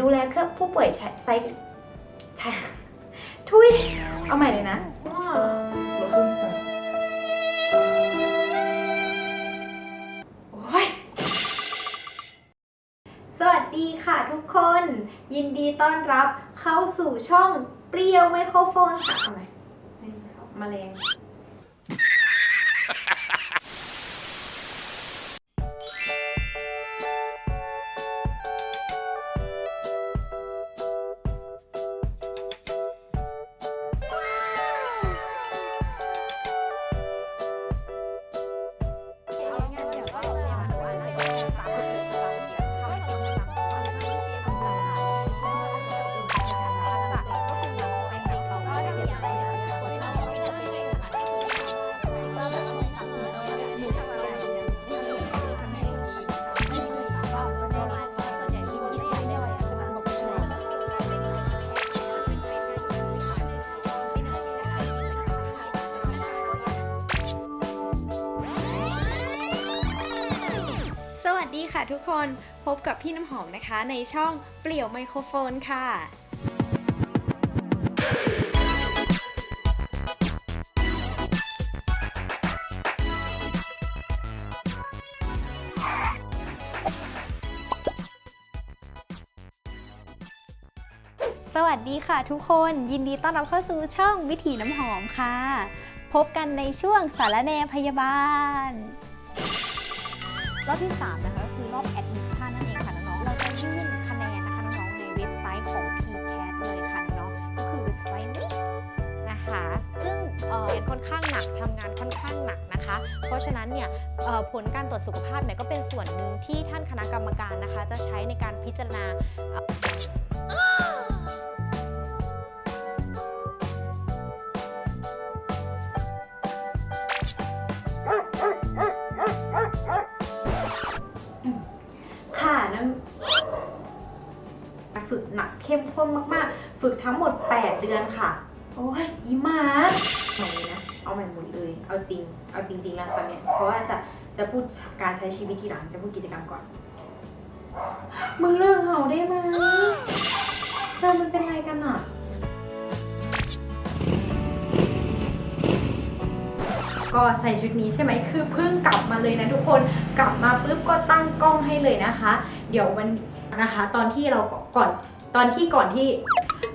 ดูแลเครื่องผู้ป่วยไซส์ใช่ทุย เอาใหม่เลยนะสวัสดีค่ะทุกคน ยินดีต้อนรับเข้าสู่ช่องเปรี้ยวไมโครโฟนค่ะเอาใหม่แมลง ค่ะทุกคนพบกับพี่น้ำหอมนะคะในช่องเปลี่ยวไมโครโฟนค่ะ สวัสดีค่ะทุกคนยินดีต้อนรับเข้าสู่ช่องวิถีน้ำหอมค่ะ พบกันในช่วงสารแนพยาบาล รอบที่ 3 นะคะก็คือรอบแอดมิชชั่นนั่นเองค่ะน้องๆเราจะยื่นคะแนนนะคะน้องๆในเว็บไซต์ของ TCAT เลยค่ะน้องๆก็คือเว็บไซต์นี้นะคะซึ่งเรียนค่อนข้างหนักทำงานค่อนข้างหนักนะคะ เพราะฉะนั้นเนี่ยผลการตรวจสุขภาพเนี่ยก็เป็นส่วนหนึ่งที่ท่านคณะกรรมการนะคะ จะใช้ในการพิจารณา นั้นฝึกหนักเข้มข้นมากๆ ฝึกทั้งหมด 8 เดือนค่ะ โอ้ยอีมาเอาเลยนะ เอาใหม่หมดเลย เอาจริง เอาจริงๆแล้วตอนเนี้ย เพราะว่าจะ จะพูดการใช้ชีวิตทีหลัง จะพูดกิจกรรมก่อน มึงเลิกเห่าได้ไหมเธอมันเป็นอะไรกันอะ ก็ใส่ชุดนี้ใช่ไหมคือเพิ่งกลับมาเลยนะทุกคนกลับมาปุ๊บก็ตั้งกล้องให้เลยนะคะ เดี๋ยววันนะคะ ตอนที่เราก่อนตอนที่ก่อนที่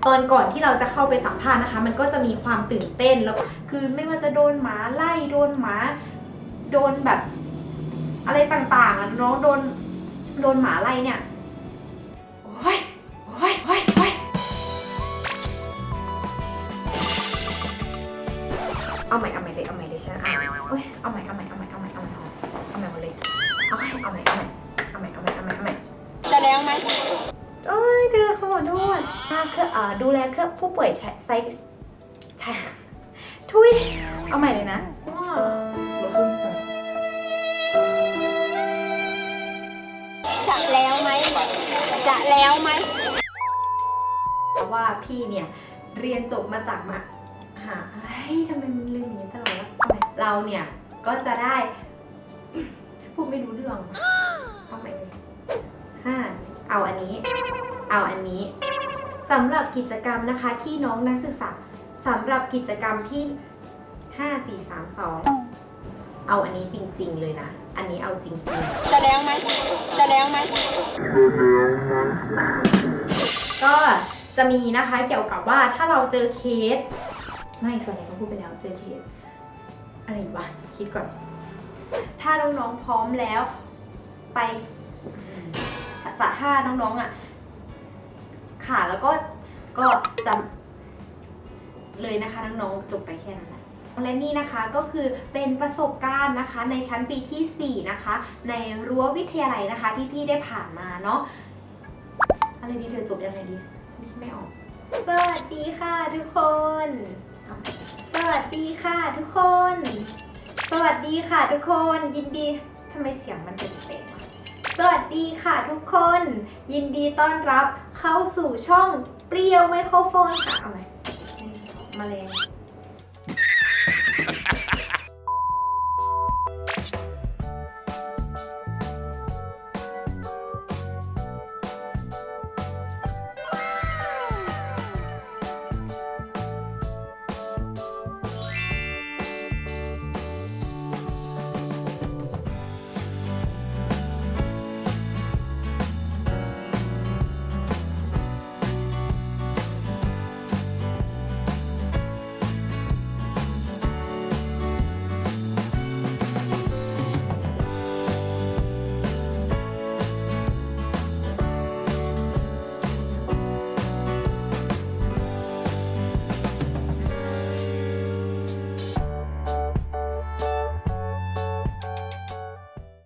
ตอนก่อนที่เราจะเข้าไปสัมภาษณ์นะคะ มันก็จะมีความตื่นเต้นแล้วคือไม่ว่าจะโดนหมาไล่โดนหมา โดนแบบ อะไรต่างๆอะน้องโดนโดนหมาไล่เนี่ยโอ้ยโอ้ยโอ้ย เอาใหม่เอาใหม่เลยเอาใหม่เลยฉันอ่านเอ้ยเอาใหม่เอาใหม่เอาใหม่เอาใหม่เอาใหม่เอาใหม่เอาใหม่หมดเลยเอาให้เอาใหม่เอาใหม่เอาใหม่เอาใหม่เอาใหม่เอาใหม่จะแล้วไหมเอ้ยเธอขอโทษถ้าเครื่องอ่าดูแลเครื่องผู้ป่วยใช้ไซส์ใช่ทุยเอาใหม่เลยนะจะแล้วไหมจะแล้วไหมเพราะว่าพี่เนี่ยเรียนจบมาจากมา หาเฮ้ยทำไมมันลืมอย่างนี้ตลอดวะทำไมเราเนี่ยก็จะได้ฉันพูดไม่รู้เรื่องเอาใหม่เลยห้าเอาอันนี้ เอาอันนี้สำหรับกิจกรรมนะคะที่น้องนักศึกษาสำหรับกิจกรรมที่ห้าสี่สามสองเอาอันนี้จริง ๆ เลยนะ อันนี้เอาจริงๆจะแล้วไหมจะแล้วไหมก็จะมีนะคะเกี่ยวกับว่าถ้าเราเจอเคส ไม่ส่วนใหญ่ก็พูดไปแล้วเจอเคสอะไรอีกวะคิดก่อน ถ้าน้องๆพร้อมแล้ว ไปจะถ้าน้องๆอะค่ะแล้วก็ก็จะเลยนะคะน้องๆจบไปแค่นั้นแหละและนี่นะคะก็คือเป็นประสบการณ์นะคะในชั้นปีที่ 4 นะคะ ในรั้ววิทยาลัยนะคะที่พี่ได้ผ่านมาเนาะอะไรดีเธอจบยังไงดีฉันคิดไม่ออก สวัสดีค่ะทุกคน วัสดีค่ะทุกคน สวัสดีค่ะทุกคน ยินดีทำไมเสียงมันเป็นเป๊ะวะสวัสดีค่ะทุกคน ยินดีต้อนรับเข้าสู่ช่องเปรี้ยวไมโครโฟนค่ะเอาไหมมาแรง